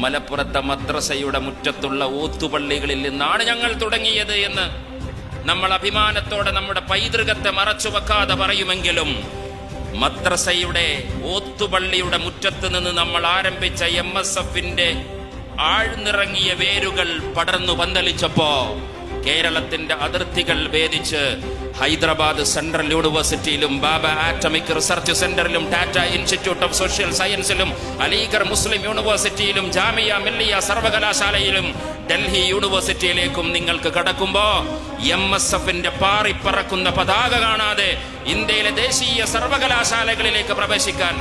മലപ്പുറത്തെ മദ്രസയുടെ മുറ്റത്തുള്ള ഓത്തുപള്ളികളിൽ നിന്നാണ് ഞങ്ങൾ തുടങ്ങിയത് എന്ന് നമ്മൾ അഭിമാനത്തോടെ നമ്മുടെ പൈതൃകത്തെ മറച്ചു വെക്കാതെ പറയുമെങ്കിലും മദ്രസയുടെ ഓത്തുപള്ളിയുടെ മുറ്റത്ത് നിന്ന് നമ്മൾ ആരംഭിച്ച എം എസ് എഫിന്റെ ആഴ്ന്നിറങ്ങിയ വേരുകൾ പടർന്നു പന്തലിച്ചപ്പോ കേരളത്തിന്റെ അതിർത്തികൾ ഭേദിച്ച് ഹൈദരാബാദ് സെൻട്രൽ യൂണിവേഴ്സിറ്റിയിലും ബാബ ആറ്റമിക് റിസർച്ച് സെന്ററിലും ടാറ്റ ഇൻസ്റ്റിറ്റ്യൂട്ട് ഓഫ് സോഷ്യൽ സയൻസിലും അലീഗർ മുസ്ലിം യൂണിവേഴ്സിറ്റിയിലും ജാമിയ മില്ലിയ സർവകലാശാലയിലും ഡൽഹി യൂണിവേഴ്സിറ്റിയിലേക്കും നിങ്ങൾക്ക് കടക്കുമ്പോ എം എസ് എഫിന്റെ പാറിപ്പറക്കുന്ന പതാക കാണാതെ ഇന്ത്യയിലെ ദേശീയ സർവകലാശാലകളിലേക്ക് പ്രവേശിക്കാൻ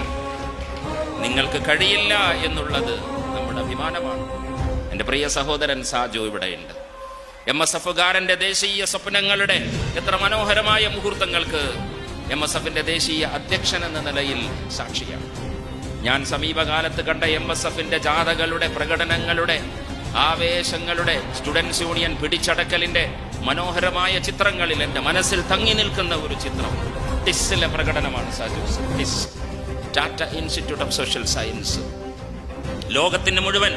നിങ്ങൾക്ക് കഴിയില്ല എന്നുള്ളത് നമ്മുടെ അഭിമാനമാണ്. എന്റെ പ്രിയ സഹോദരൻ സാജു ഇവിടെയുണ്ട്. എം എസ് എഫുകാരന്റെ ദേശീയ സ്വപ്നങ്ങളുടെ എത്ര മനോഹരമായ മുഹൂർത്തങ്ങൾക്ക് എം എസ് എഫിന്റെ ദേശീയ അധ്യക്ഷൻ എന്ന നിലയിൽ സാക്ഷിയാണ്. ഞാൻ സമീപകാലത്ത് കണ്ട എം എസ് എഫിന്റെ ജാഥകളുടെ പ്രകടനങ്ങളുടെ ആവേശങ്ങളുടെ സ്റ്റുഡൻസ് യൂണിയൻ പിടിച്ചടക്കലിന്റെ മനോഹരമായ ചിത്രങ്ങളിൽ എന്റെ മനസ്സിൽ തങ്ങി നിൽക്കുന്ന ഒരു ചിത്രം ടിസ്സിലെ പ്രകടനമാണ് Saju TISS Tata institute of social science. ലോകത്തിന് മുഴുവൻ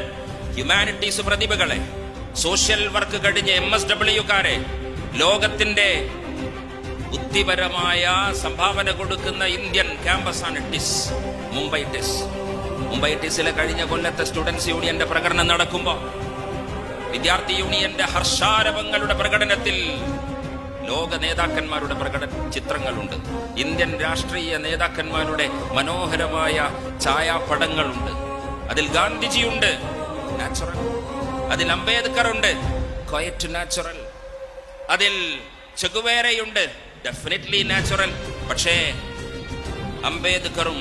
ഹ്യൂമാനിറ്റീസ് പ്രതിഭകളെ സോഷ്യൽ വർക്ക് കഴിഞ്ഞ എം എസ് ഡബ്ല്യുക്കാരെ ലോകത്തിന്റെ ബുദ്ധിപരമായ സംഭാവന കൊടുക്കുന്ന ഇന്ത്യൻ ക്യാമ്പസാണ് ടിസ് മുംബൈ ടിസ്. മുംബൈ ടിസിലെ കഴിഞ്ഞ കൊല്ലത്തെ സ്റ്റുഡൻസ് യൂണിയന്റെ പ്രകടനം നടക്കുമ്പോൾ വിദ്യാർത്ഥി യൂണിയന്റെ ഹർഷാരവങ്ങളുടെ പ്രകടനത്തിൽ ലോക നേതാക്കന്മാരുടെ പ്രകടന ചിത്രങ്ങളുണ്ട്. ഇന്ത്യൻ രാഷ്ട്രീയ നേതാക്കന്മാരുടെ മനോഹരമായ ഛായാപടങ്ങളുണ്ട് അതിൽ ഗാന്ധിജിയുണ്ട്. നാച്ചുറൽ അതിൽ അംബേദ്കർ ഉണ്ട് ക്വയറ്റ് നാച്ചുറൽ അതിൽ ചെഗുവേരയുണ്ട്. ഡെഫിനറ്റ്ലി നാച്ചുറൽ പക്ഷേ അംബേദ്കറും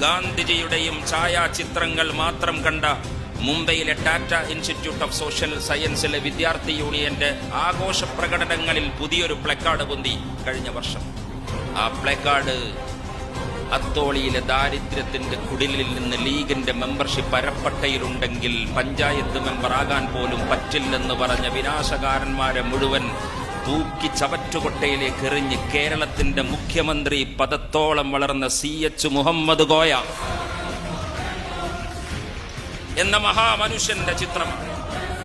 ഗാന്ധിജിയുടെയും ഛായാചിത്രങ്ങൾ മാത്രം കണ്ട മുംബൈയിലെ ടാറ്റ ഇൻസ്റ്റിറ്റ്യൂട്ട് ഓഫ് സോഷ്യൽ സയൻസിലെ വിദ്യാർത്ഥി യൂണിയന്റെ ആഘോഷ പ്രകടനങ്ങളിൽ പുതിയൊരു പ്ലക്കാർഡ് പൊന്തി കഴിഞ്ഞ വർഷം. ആ പ്ലക്കാർഡ് അത്തോളിയിലെ ദാരിദ്ര്യത്തിന്റെ കുടിലിൽ നിന്ന് ലീഗിന്റെ മെമ്പർഷിപ്പ് അരപ്പട്ടയിലുണ്ടെങ്കിൽ പഞ്ചായത്ത് മെമ്പറാകാൻ പോലും പറ്റില്ലെന്ന് പറഞ്ഞ വിനാശകാരന്മാരെ മുഴുവൻ തൂക്കി ചവറ്റുകൊട്ടയിലേക്ക് എറിഞ്ഞ് കേരളത്തിന്റെ മുഖ്യമന്ത്രി പദത്തോളം വളർന്ന സി എച്ച് മുഹമ്മദ് കോയ എന്ന മഹാമനുഷ്യന്റെ ചിത്രമാണ്